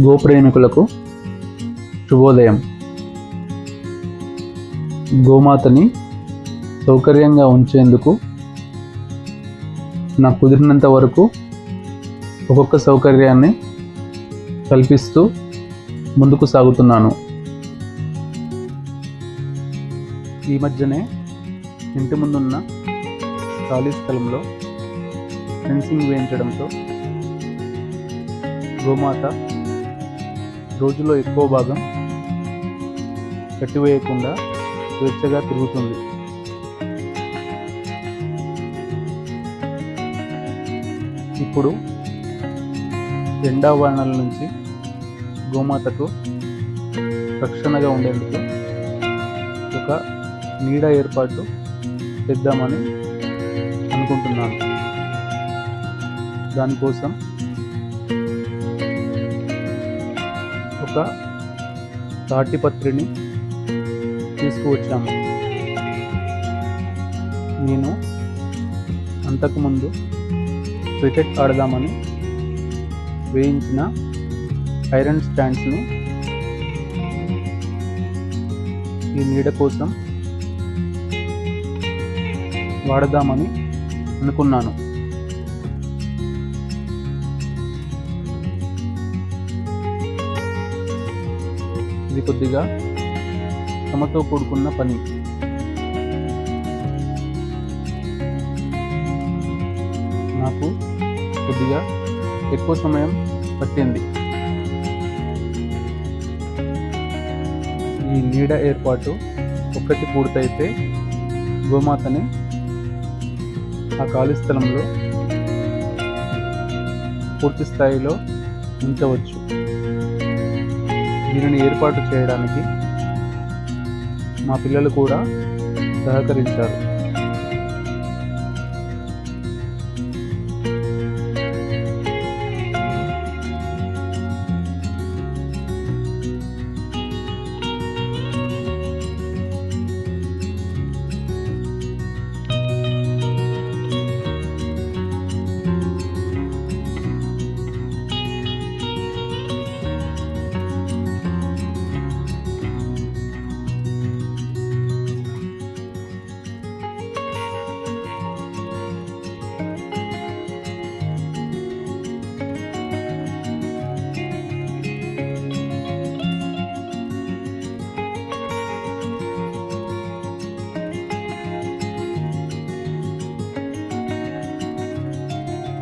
గోప్రేమికులకు శుభోదయం. గోమాతని సౌకర్యంగా ఉంచేందుకు నాకు కుదిరినంత వరకు ఒక్కొక్క సౌకర్యాన్ని కల్పిస్తూ ముందుకు సాగుతున్నాను. ఈ మధ్యనే ఇంటి ముందున్న ఖాళీ స్థలంలో ఫెన్సింగ్ వేయించడంతో గోమాత రోజుల్లో ఎక్కువ భాగం కట్టివేయకుండా స్వేచ్ఛగా తిరుగుతుంది. ఇప్పుడు ఎండావరణల నుంచి గోమాతకు రక్షణగా ఉండేందుకు ఒక నీడ ఏర్పాటు చేద్దామని అనుకుంటున్నాను. దానికోసం యొక్క తాటిపత్రిని తీసుకువచ్చాము నేను అంతకుముందు క్రికెట్ ఆడదామని వేయించిన ఐరన్ స్టాండ్స్ని ఈ నీడ కోసం వాడదామని అనుకున్నాను. ఇది కొద్దిగా శ్రమతో కూడుకున్న పని. నాకు కొద్దిగా ఎక్కువ సమయం పట్టింది. ఈ నీడ ఏర్పాటు ఒక్కటి పూర్తయితే గోమాతని ఆ ఖాళీ స్థలంలో పూర్తి స్థాయిలో ఉంచవచ్చు. దీనిని ఏర్పాటు చేయడానికి మా పిల్లలు కూడా సహకరించారు.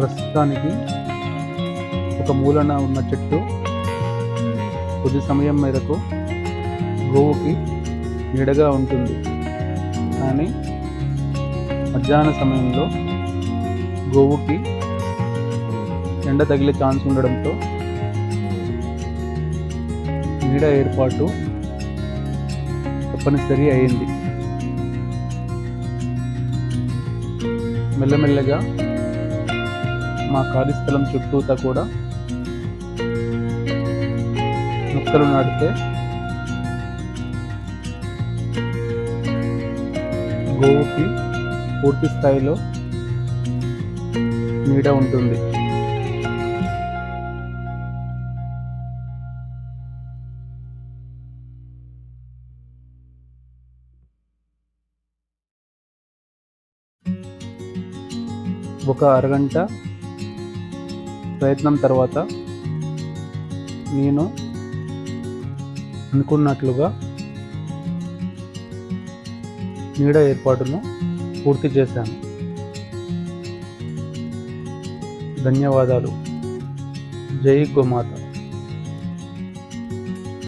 ప్రస్తుతానికి ఒక మూలన ఉన్న చెట్టు. కొద్ది సమయం మేరకు గోవుకి నీడగా ఉంటుంది. కానీ మధ్యాహ్న సమయంలో గోవుకి ఎండ తగిలే ఛాన్స్ ఉండడంతో నీడ ఏర్పాటు తప్పనిసరి అయింది. మెల్లమెల్లగా మా ఖాళీ స్థలం చుట్టూతా కూడా మొక్కలు నాటితే గోవుకి పూర్తి స్థాయిలో నీడ ఉంటుంది. ఒక అరగంట ప్రయత్నం తర్వాత నేను అనుకున్నట్లుగా నీడ ఏర్పాటును పూర్తి చేశాను. ధన్యవాదాలు. జై గోమాత.